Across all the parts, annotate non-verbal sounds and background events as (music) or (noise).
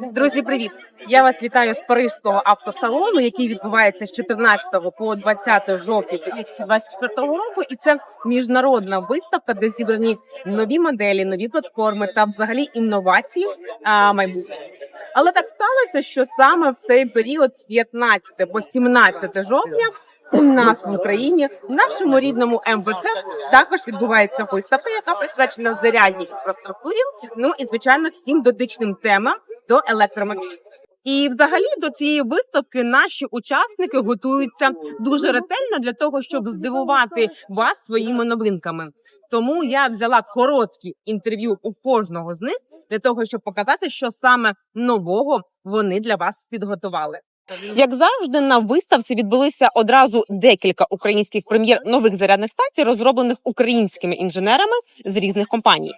Друзі, привіт! Я вас вітаю з парижського автосалону, який відбувається з 14 по 20 жовтня 2024 року. І це міжнародна виставка, де зібрані нові моделі, нові платформи та взагалі інновації майбутнього. Але так сталося, що саме в цей період з 15 по 17 жовтня у нас в Україні, в нашому рідному МВЦ, також відбувається виставка, яка присвячена зарядній інфраструктурі. Ну і звичайно всім дотичним темам до електромобілів. І, взагалі, до цієї виставки наші учасники готуються дуже ретельно для того, щоб здивувати вас своїми новинками. Тому я взяла короткі інтерв'ю у кожного з них для того, щоб показати, що саме нового вони для вас підготували. Як завжди, на виставці відбулися одразу декілька українських прем'єр нових зарядних станцій, розроблених українськими інженерами з різних компаній.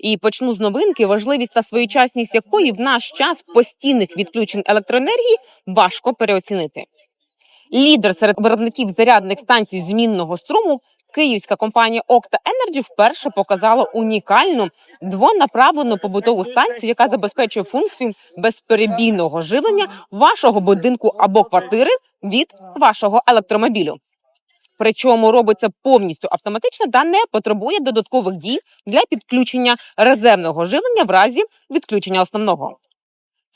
І почну з новинки, важливість та своєчасність якої в наш час постійних відключень електроенергії важко переоцінити. Лідер серед виробників зарядних станцій змінного струму, київська компанія Okta Energy вперше показала унікальну двонаправлену побутову станцію, яка забезпечує функцію безперебійного живлення вашого будинку або квартири від вашого електромобілю. Причому робиться повністю автоматично та не потребує додаткових дій для підключення резервного живлення в разі відключення основного.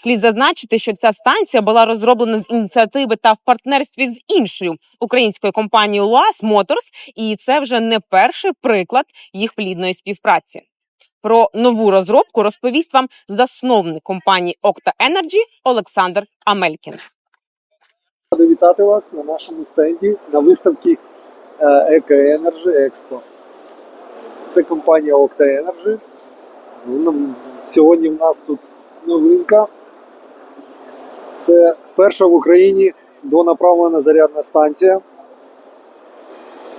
Слід зазначити, що ця станція була розроблена з ініціативи та в партнерстві з іншою українською компанією Luas Motors, і це вже не перший приклад їх плідної співпраці. Про нову розробку розповість вам засновник компанії Okta Energy Олександр Амелькін. Радий вітати вас на нашому стенді на виставці Eco Energy Expo. Це компанія Octa Energy. Ну, Сьогодні в нас тут новинка. Це перша в Україні двонаправлена зарядна станція.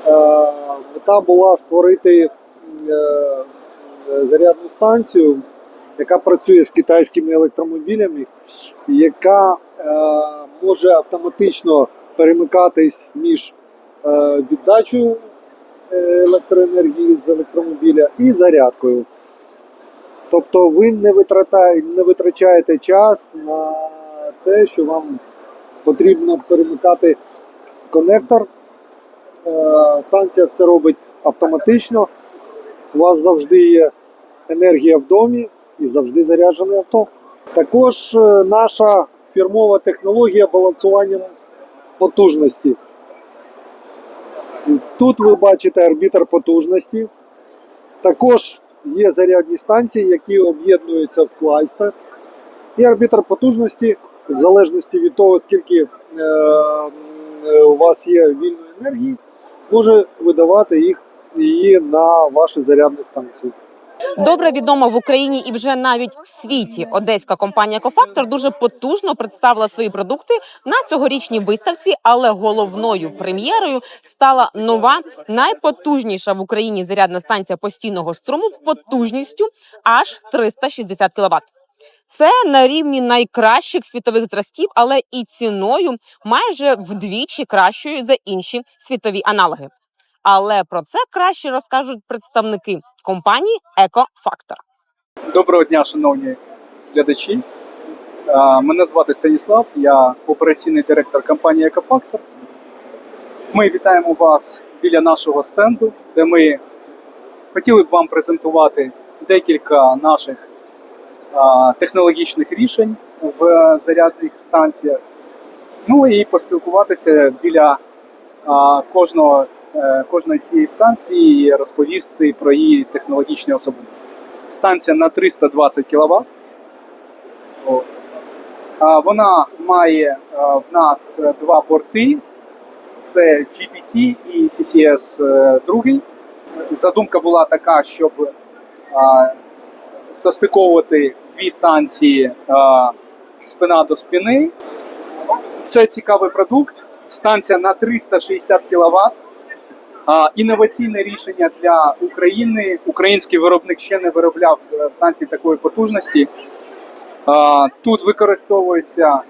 Е, Мета була створити е, зарядну станцію, яка працює з китайськими електромобілями, яка е, може автоматично перемикатись між віддачею електроенергії з електромобіля і зарядкою. Тобто ви не витрачаєте час на те, що вам потрібно перемикати конектор. Е, Станція все робить автоматично. У вас завжди є енергія в домі і завжди заряджене авто. Також е, наша фірмова технологія балансування потужності. Тут ви бачите арбітр потужності. Також є зарядні станції, які об'єднуються в кластер. І арбітр потужності, в залежності від того, скільки е, е, у вас є вільної енергії, може видавати їх її на ваші зарядні станції. Добре відома в Україні і вже навіть в світі одеська компанія Кофактор дуже потужно представила свої продукти на цьогорічній виставці, але головною прем'єрою стала нова найпотужніша в Україні зарядна станція постійного струму потужністю аж 360 кВт. Це на рівні найкращих світових зразків, але і ціною майже вдвічі кращою за інші світові аналоги. Але про це краще розкажуть представники компанії EcoFactor. Доброго дня, шановні глядачі. Е, Мене звати Станіслав, я операційний директор компанії Екофактор. Ми вітаємо вас біля нашого стенду, де ми хотіли б вам презентувати декілька наших технологічних рішень в зарядних станціях. Ну і поспілкуватися біля е, кожного, е, кожної цієї станції і розповісти про її технологічні особливості станція на 320 кВт. Вона має в нас е, два порти: це GPT і CCS е, другий. Задумка була така, щоб а, состиковувати дві станції а, спина до спини. Це цікавий продукт. Станція на 360 кВт. А, інноваційне рішення для України. Український виробник ще не виробляв е, станції такої потужності. А, тут використовуються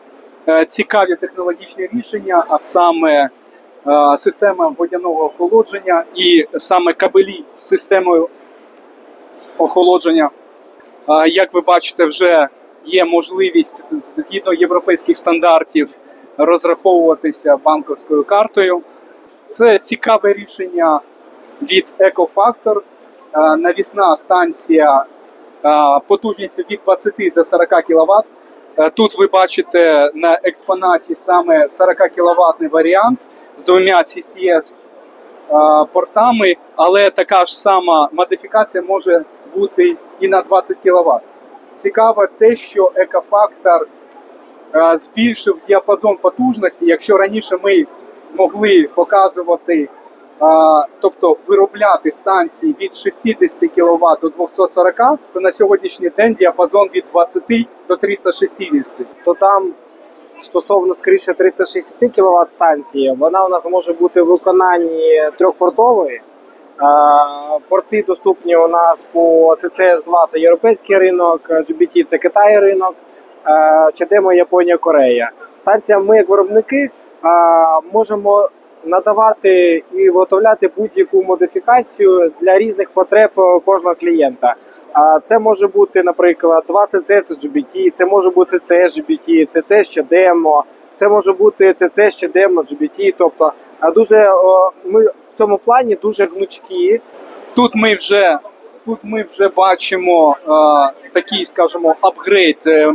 е, цікаві технологічні рішення, а саме е, система водяного охолодження і саме кабелі з системою охолодження. Як ви бачите, вже є можливість згідно європейських стандартів розраховуватися банківською картою. Це цікаве рішення від Екофактор. Навісна станція потужністю від 20 до 40 кВт. Тут ви бачите на експонаті саме 40 кВт варіант з двома CCS портами, але така ж сама модифікація може бути і на 20 кВт. Цікаво те, що екофактор е, збільшив діапазон потужності. Якщо раніше ми могли показувати, е, тобто виробляти станції від 60 кВт до 240, то на сьогоднішній день діапазон від 20 до 360. то там стосовно скоріше 360 кВт станції, вона у нас може бути в виконанні трьохпортової. Е, Порти доступні у нас по CCS 2 це європейський ринок, GBT це Китай ринок, е, Чадемо Японія, Корея. Станція ми, як виробники, е, можемо надавати і виготовляти будь-яку модифікацію для різних потреб е, кожного клієнта. Це може бути, наприклад, 20 CC GBT, це може бути CC GBT, CC ще демо, це може бути CC ще демо GBT. Тобто дуже ми в цьому плані дуже гнучкі. Тут ми вже тут ми вже бачимо е, такий, скажімо, апгрейд е,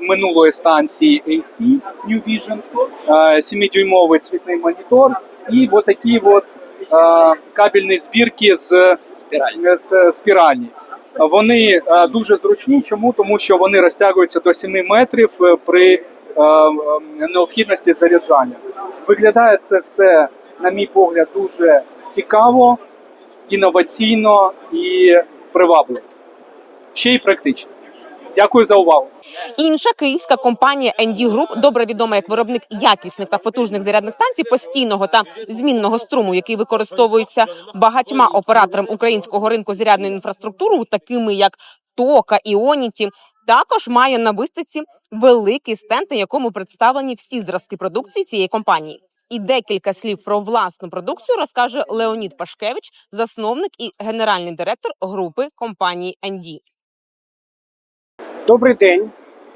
минулої станції AC New Vision, е, 7-дюймовий цвітний монітор і от такі от е, кабельні збірки з з спіральні. Вони е, дуже зручні. Чому? Тому що вони розтягуються до 7 метрів е, при е, е, необхідності заряджання. Виглядає це все, на мій погляд, дуже цікаво, інноваційно і привабливо. Ще й практично. Дякую за увагу. Інша київська компанія ND Group, добре відома як виробник якісних та потужних зарядних станцій постійного та змінного струму, який використовується багатьма операторам українського ринку зарядної інфраструктури, такими як Тока, Іоніті, також має на виставці великий стенд, на якому представлені всі зразки продукції цієї компанії. І декілька слів про власну продукцію розкаже Леонід Пашкевич, засновник і генеральний директор групи компанії ND. Добрий день.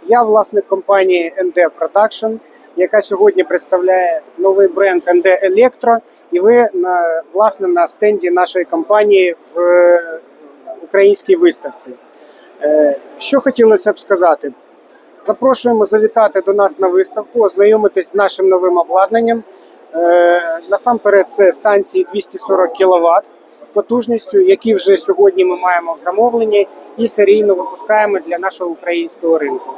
Я власник компанії ND Production, яка сьогодні представляє новий бренд ND Electro. І ви на власне на стенді нашої компанії в е, українській виставці. Е, Що хотілося б сказати? Запрошуємо завітати до нас на виставку, ознайомитись з нашим новим обладнанням. Е, Насамперед, це станції 240 кВт потужністю, які вже сьогодні ми маємо в замовленні і серійно випускаємо для нашого українського ринку.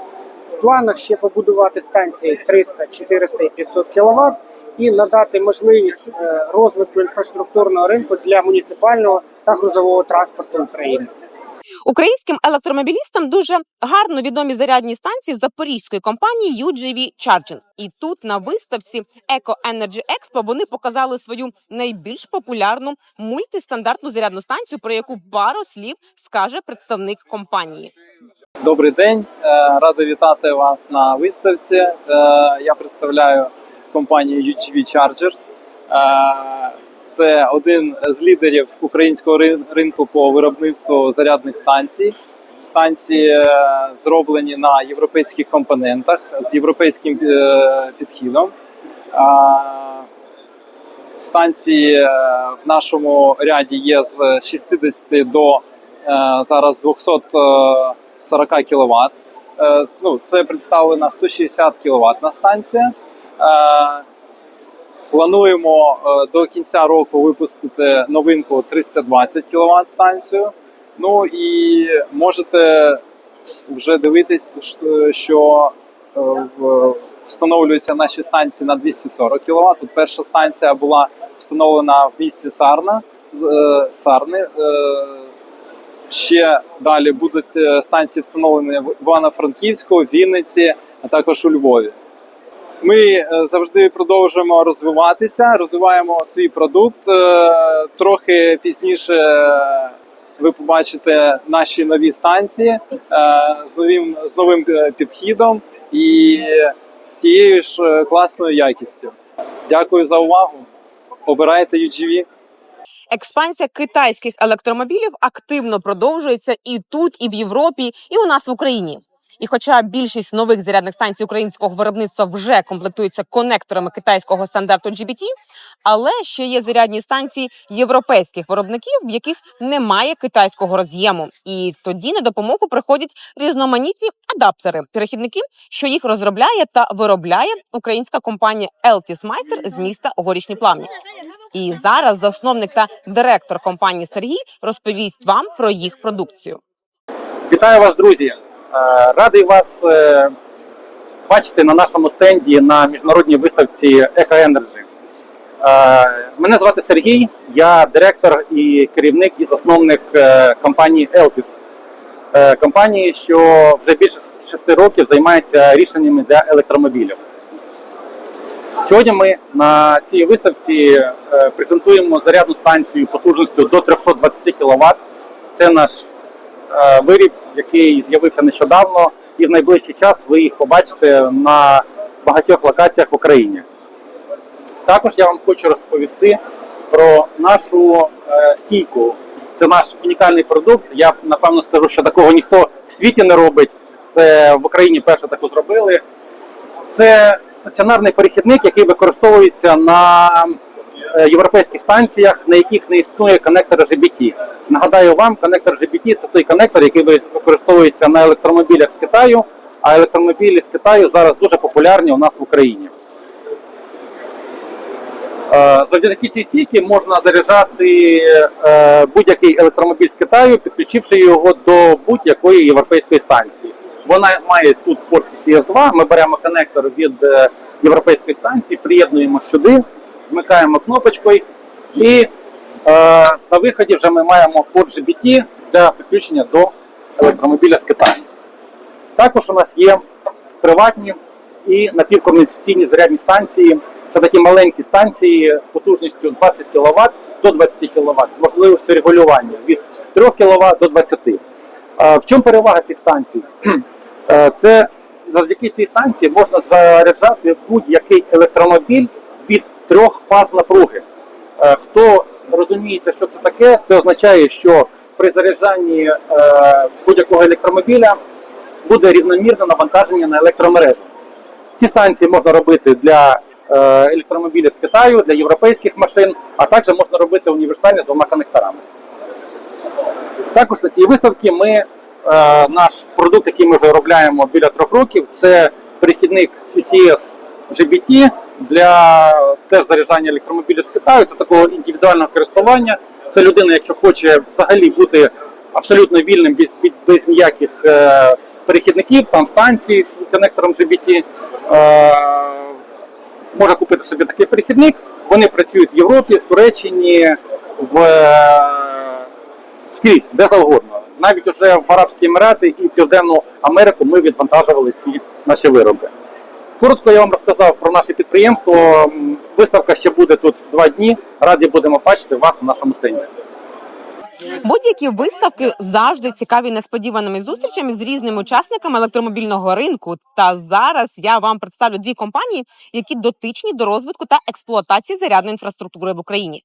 В планах ще побудувати станції 300, 400 і 500 кВт і надати можливість е, розвитку інфраструктурного ринку для муніципального та грузового транспорту України. Українським електромобілістам дуже гарно відомі зарядні станції запорізької компанії UGV Charging. І тут на виставці Eco Energy Expo вони показали свою найбільш популярну мультистандартну зарядну станцію, про яку пару слів скаже представник компанії. Добрий день, Е, радий вітати вас на виставці. Е, Я представляю компанію UGV Chargers. Це один з лідерів українського ринку по виробництву зарядних станцій. Станції е, зроблені на європейських компонентах з європейським е, підхідом. Станції е, в нашому ряді є з 60 до зараз 240 кВт. Ну, це представлена 160 кВт станція. Плануємо е, до кінця року випустити новинку 320 кВт станцію. Ну і можете вже дивитись, що- е, встановлюються наші станції на 240 кВт. Тут перша станція була встановлена в місті Сарна е, Сарни. Ще далі будуть станції встановлені в Івано-Франківську, Вінниці, а також у Львові. Ми е, завжди продовжуємо розвиватися, розвиваємо свій продукт. Е, Трохи пізніше е, ви побачите наші нові станції з новим, з новим підхідом і з тією ж класною якістю. Дякую за увагу. Обирайте UGV. Експансія китайських електромобілів активно продовжується і тут, і в Європі, і у нас в Україні. І хоча більшість нових зарядних станцій українського виробництва вже комплектуються конекторами китайського стандарту GBT, але ще є зарядні станції європейських виробників, в яких немає китайського роз'єму. І тоді на допомогу приходять різноманітні адаптери, перехідники, що їх розробляє та виробляє українська компанія Eltis Meister з міста Горішні Плавні. І зараз засновник та директор компанії Сергій розповість вам про їх продукцію. Вітаю вас, друзі! Е, Радий вас е, бачити на нашому стенді на міжнародній виставці Eco Energy. Е, Мене звати Сергій, я директор і керівник і засновник е, компанії Eltis. Е, Компанії, що вже більше 6 років займається рішеннями для електромобілів. Сьогодні ми на цій виставці презентуємо зарядну станцію потужністю до 320 кВт. Це наш виріб, який з'явився нещодавно, і в найближчий час ви їх побачите на багатьох локаціях в Україні. Також я вам хочу розповісти про нашу е, стійку. Це наш унікальний продукт. Я напевно скажу, що такого ніхто в світі не робить. Це в Україні перше таку зробили. Це стаціонарний перехідник, який використовується на е, європейських станціях, на яких не існує коннектора GBT. Нагадаю вам, коннектор GBT це той коннектор, який використовується на електромобілях з Китаю, а електромобілі з Китаю зараз дуже популярні у нас в Україні. Е, Завдяки цій стійці можна заряджати е, будь-який електромобіль з Китаю, підключивши його до будь-якої європейської станції. Вона має тут порт CS2, ми беремо коннектор від е, європейської станції, приєднуємо сюди, вмикаємо кнопочкою і е, на виході вже ми маємо порт GBT для підключення до електромобіля з Китаю. Також у нас є приватні і напівкомерційні зарядні станції. Це такі маленькі станції потужністю 20 кВт до 20 кВт, з можливістю регулювання від 3 кВт до 20 А В чому перевага цих станцій? (clears throat) Е, Це завдяки цій станції можна заряджати будь-який електромобіль від трьох фаз напруги. Е, Хто розуміється, що це таке, це означає, що при заряджанні е, будь-якого електромобіля буде рівномірне навантаження на електромережу. Ці станції можна робити для е, електромобілів з Китаю, для європейських машин, а також можна робити універсальні двома коннекторами. Також на цій виставці ми наш продукт, який ми виробляємо біля трьох років, це перехідник CCS GBT для теж заряджання електромобілів з Китаю. Це такого індивідуального користування. Це людина, якщо хоче взагалі бути абсолютно вільним без, без ніяких е, перехідників, там станції з коннектором GBT. Е, може купити собі такий перехідник. Вони працюють в Європі, в Туреччині, в е, скрізь, де завгодно. Навіть уже в Арабські Емірати і в Південну Америку ми відвантажували ці наші вироби. Коротко я вам розказав про наше підприємство. Виставка ще буде тут два дні. Раді будемо бачити вас на нашому стенді. Будь-які виставки завжди цікаві несподіваними зустрічами з різними учасниками електромобільного ринку. Та зараз я вам представлю дві компанії, які дотичні до розвитку та експлуатації зарядної інфраструктури в Україні.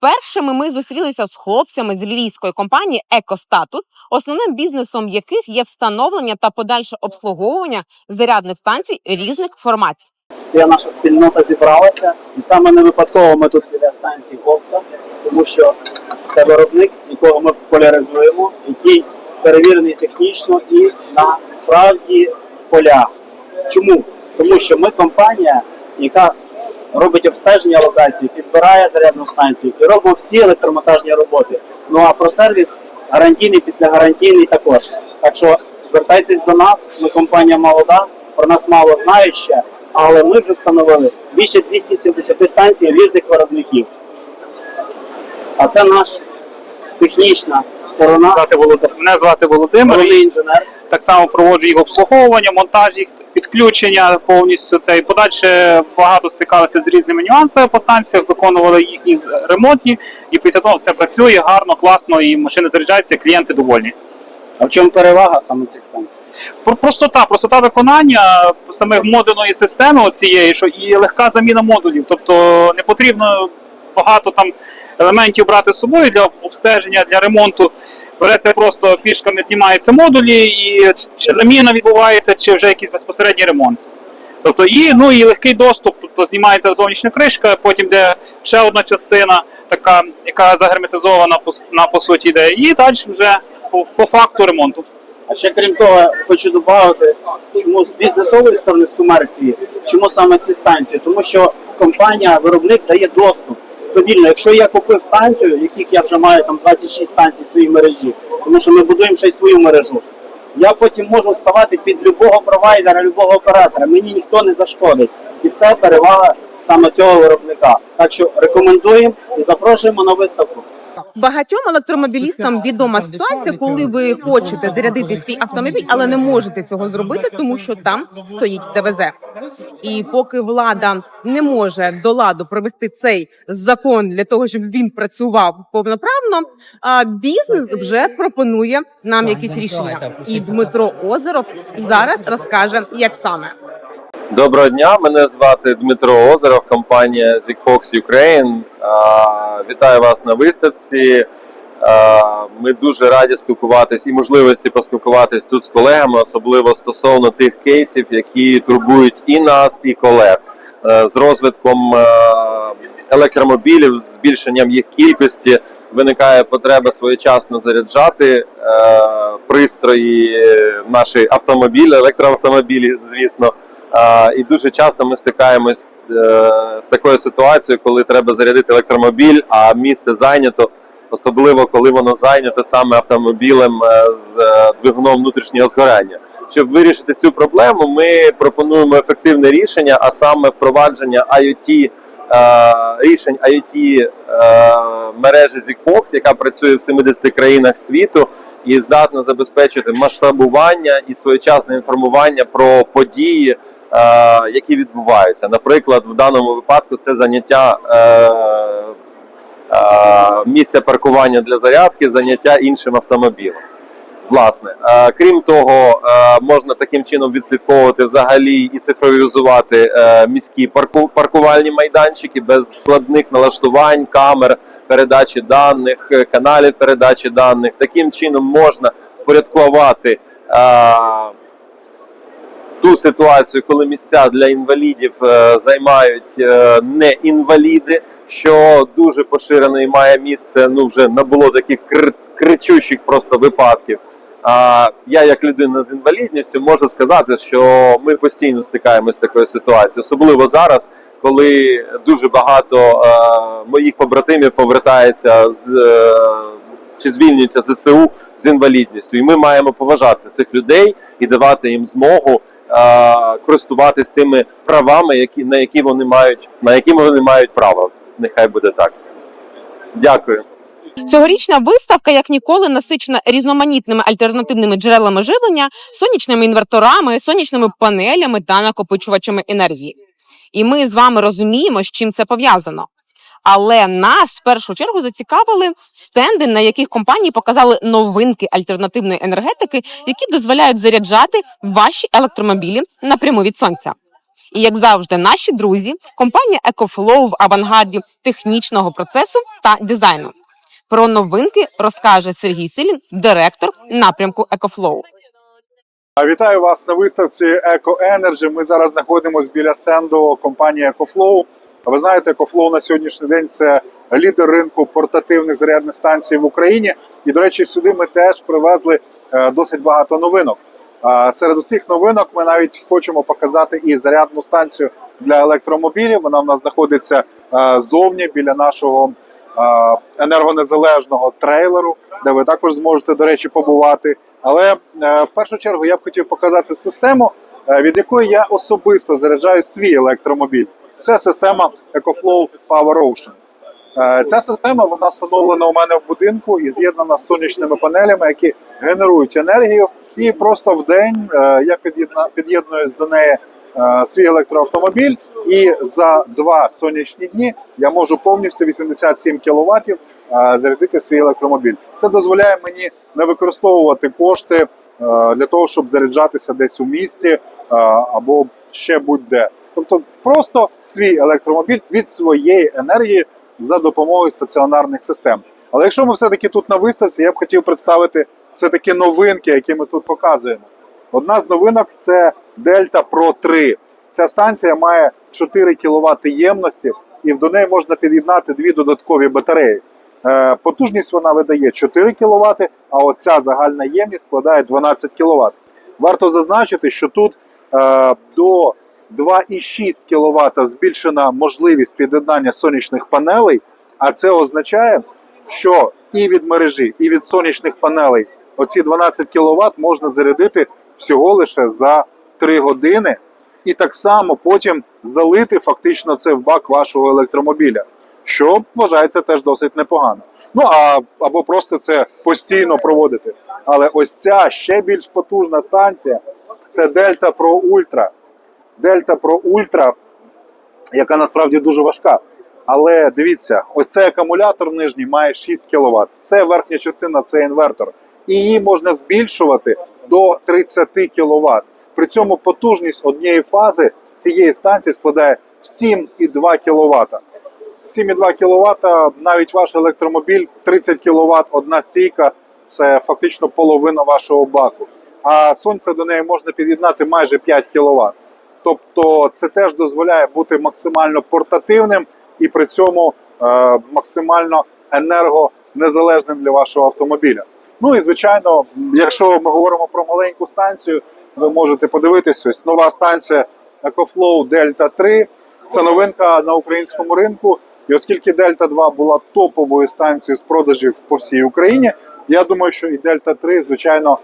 Першими ми зустрілися з хлопцями з львівської компанії «Екостатус», основним бізнесом яких є встановлення та подальше обслуговування зарядних станцій різних форматів. вся наша спільнота зібралася, і саме не випадково ми тут біля станції Опта, тому що це виробник, якого ми популяризуємо, який перевірений технічно і на справді поля. Чому? Тому що ми компанія, яка робить обстеження локації, підбирає зарядну станцію і робимо всі електромонтажні роботи. Ну а про сервіс гарантійний, післягарантійний також. Так що звертайтесь до нас, ми компанія молода, про нас мало знають ще, але ми вже встановили більше 270 станцій різних виробників. А це наша технічна сторона, Володимир. Мене звати Володимир. І інженер. так само проводжу їх обслуговування, монтаж їх, підключення повністю. Це і подальше багато стикалися з різними нюансами по станціях, виконували їхні ремонтні, і після того все працює гарно, класно, і машини заряджаються, клієнти довольні. А в чому перевага саме цих станцій? Про- Простота, простота виконання саме модульної системи оцієї, що і легка заміна модулів. Тобто не потрібно багато там елементів брати з собою для обстеження, для ремонту. Береться просто фішками, знімаються модулі, і чи- заміна відбувається, чи вже якийсь безпосередній ремонт. Тобто і, ну, і легкий доступ, тобто знімається зовнішня кришка, потім йде ще одна частина, така, яка загерметизована на по суті йде, і далі вже по, по факту ремонту. А ще крім того, хочу додати, чому з бізнесової сторони з комерції, чому саме ці станції? Тому що компанія, виробник дає доступ. Довільно, якщо я купив станцію, яких я вже маю там 26 станцій в своїй мережі, тому що ми будуємо ще й свою мережу. Я потім можу ставати під любого провайдера, любого оператора. Мені ніхто не зашкодить. І це перевага саме цього виробника. Так що рекомендуємо і запрошуємо на виставку. Багатьом електромобілістам відома ситуація, коли ви хочете зарядити свій автомобіль, але не можете цього зробити, тому що там стоїть ДВЗ. І поки влада не може до ладу провести цей закон для того, щоб він працював повноправно, бізнес вже пропонує нам якісь рішення. І Дмитро Озеров зараз розкаже, як саме. Доброго дня, мене звати Дмитро Озеров, компанія Zigfox Ukraine. Вітаю вас на виставці. А, Ми дуже раді спілкуватись і можливості поспілкуватись тут з колегами, особливо стосовно тих кейсів, які турбують і нас, і колег Е, з розвитком е, електромобілів, збільшенням їх кількості. Виникає потреба своєчасно заряджати е, пристрої, наші автомобілі, електроавтомобілі, звісно. І дуже часто ми стикаємось е, з такою ситуацією, коли треба зарядити електромобіль, а місце зайнято, особливо коли воно зайнято саме автомобілем е, з е, двигуном внутрішнього згорання. Щоб вирішити цю проблему, ми пропонуємо ефективне рішення, а саме впровадження IoT е, рішень IoT мережі Zigfox, яка працює в 70 країнах світу і здатна забезпечити масштабування і своєчасне інформування про події, які відбуваються. Наприклад, в даному випадку це заняття е, місця паркування для зарядки, заняття іншим автомобілем. Власне, е, крім того, е, можна таким чином відслідковувати взагалі і цифровізувати е, міські парку, паркувальні майданчики без складних налаштувань, камер, передачі даних, каналів передачі даних. Таким чином можна впорядкувати ту ситуацію, коли місця для інвалідів е, займають е, не інваліди, що дуже поширено і має місце. Ну вже набуло таких кр- кричущих просто випадків. А я, як людина з інвалідністю, можу сказати, що ми постійно стикаємося з такою ситуацією, особливо зараз, коли дуже багато е, моїх побратимів повертається з е, чи звільнюються з ЗСУ з інвалідністю, і ми маємо поважати цих людей і давати їм змогу користуватись тими правами, які на які вони мають, на які вони мають право. Нехай буде так. Дякую. Цьогорічна виставка, як ніколи, насичена різноманітними альтернативними джерелами живлення, сонячними інверторами, сонячними панелями та накопичувачами енергії. І ми з вами розуміємо, з чим це пов'язано. Але нас в першу чергу зацікавили стенди, на яких компанії показали новинки альтернативної енергетики, які дозволяють заряджати ваші електромобілі напряму від сонця. І як завжди, наші друзі, компанія EcoFlow в авангарді технічного процесу та дизайну. Про новинки розкаже Сергій Силін, директор напрямку EcoFlow. Вітаю вас на виставці Eco Energy. Ми зараз знаходимося біля стенду компанії EcoFlow. Ви знаєте, EcoFlow на сьогоднішній день це лідер ринку портативних зарядних станцій в Україні. І, до речі, сюди ми теж привезли е, досить багато новинок. Серед цих новинок ми навіть хочемо показати і зарядну станцію для електромобілів. Вона в нас знаходиться е, зовні біля нашого е, енергонезалежного трейлеру, де ви також зможете, до речі, побувати. Але в першу чергу я б хотів показати систему, від якої я особисто заряджаю свій електромобіль. Це система EcoFlow Power Ocean. Е, Ця система вона встановлена у мене в будинку і з'єднана з сонячними панелями, які генерують енергію. І просто в день е, я під'єднуюсь до неї е, свій електроавтомобіль, і за два сонячні дні я можу повністю 87 кВт зарядити свій електромобіль. Це дозволяє мені не використовувати кошти для того, щоб заряджатися десь у місті або ще будь-де. Тобто просто свій електромобіль від своєї енергії за допомогою стаціонарних систем. Але якщо ми все-таки тут на виставці, я б хотів представити все-таки новинки, які ми тут показуємо. Одна з новинок це Delta Pro 3. Ця станція має 4 кВт ємності, і до неї можна під'єднати дві додаткові батареї. Е, Потужність вона видає 4 кВт, а оця загальна ємність складає 12 кВт. Варто зазначити, що тут е, до 2,6 кВт збільшена можливість під'єднання сонячних панелей, а це означає, що і від мережі, і від сонячних панелей оці 12 кВт можна зарядити всього лише за 3 години, і так само потім залити фактично це в бак вашого електромобіля, що вважається теж досить непогано. Ну а або просто це постійно проводити. Але ось ця ще більш потужна станція це Delta Pro Ultra. Delta Pro Ultra, яка насправді дуже важка. Але дивіться, ось цей акумулятор нижній має 6 кВт. Це верхня частина, це інвертор. І її можна збільшувати до 30 кВт. При цьому потужність однієї фази з цієї станції складає 7,2 кВт. 7,2 кВт, навіть ваш електромобіль 30 кВт, одна стійка це фактично половина вашого баку. А сонце до неї можна під'єднати майже 5 кВт. Тобто це теж дозволяє бути максимально портативним і при цьому е, максимально енергонезалежним для вашого автомобіля. Ну і звичайно, якщо ми говоримо про маленьку станцію, ви можете подивитись, ось нова станція EcoFlow Delta 3. Це новинка на українському ринку. І оскільки Delta 2 була топовою станцією з продажів по всій Україні, я думаю, що і Delta 3, звичайно,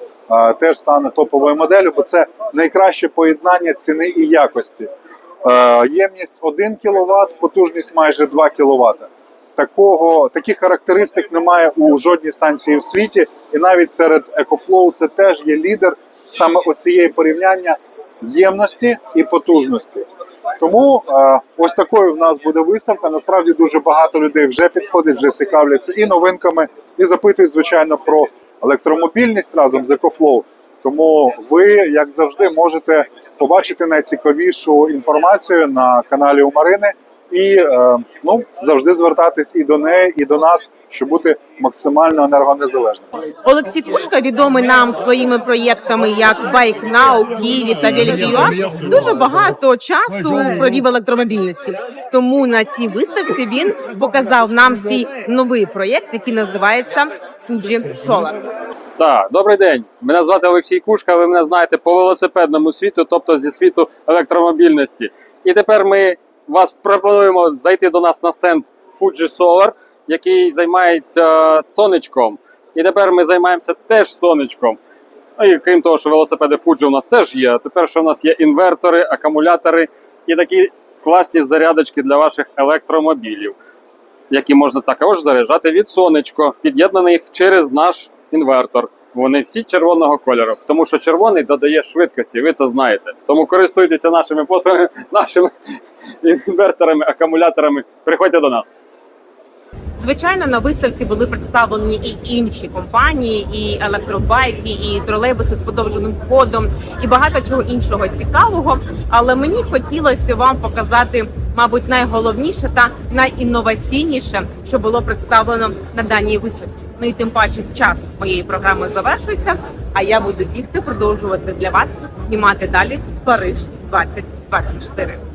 теж стане топовою моделлю, бо це найкраще поєднання ціни і якості. Ємність 1 кВт, потужність майже 2 кВт. Такого, таких характеристик немає у жодній станції в світі, і навіть серед EcoFlow це теж є лідер саме оцієї порівняння ємності і потужності. Тому е, ось такою в нас буде виставка. Насправді дуже багато людей вже підходять, вже цікавляться і новинками, і запитують, звичайно, про електромобільність разом з EcoFlow. Тому ви, як завжди, можете побачити найцікавішу інформацію на каналі у Марини і е, ну, завжди звертатись і до неї, і до нас, щоб бути максимально енергонезалежним. Олексій Кушка відомий нам своїми проєктами як Bike Now, Києві та Великий Дуже багато часу провів електромобільності. Тому на цій виставці він показав нам свій новий проєкт, який називається Fuji Solar. Так, добрий день. Мене звати Олексій Кушка. Ви мене знаєте по велосипедному світу, тобто зі світу електромобільності. І тепер ми вас пропонуємо зайти до нас на стенд Fuji Solar, який займається сонечком. І тепер ми займаємося теж сонечком. Ну і крім того, що велосипеди Fuji у нас теж є. Тепер що у нас є інвертори, акумулятори і такі класні зарядочки для ваших електромобілів, які можна також заряджати від сонечко, під'єднаних через наш інвертор. Вони всі червоного кольору, тому що червоний додає швидкості, ви це знаєте. Тому користуйтеся нашими послугами, (laughs) нашими інверторами, акумуляторами. Приходьте до нас. Звичайно, на виставці були представлені і інші компанії, і електробайки, і тролейбуси з подовженим ходом, і багато чого іншого цікавого. Але мені хотілося вам показати, мабуть, найголовніше та найінноваційніше, що було представлено на даній виставці. Ну і тим паче час моєї програми завершується. А я буду бігти продовжувати для вас знімати далі Париж 2024.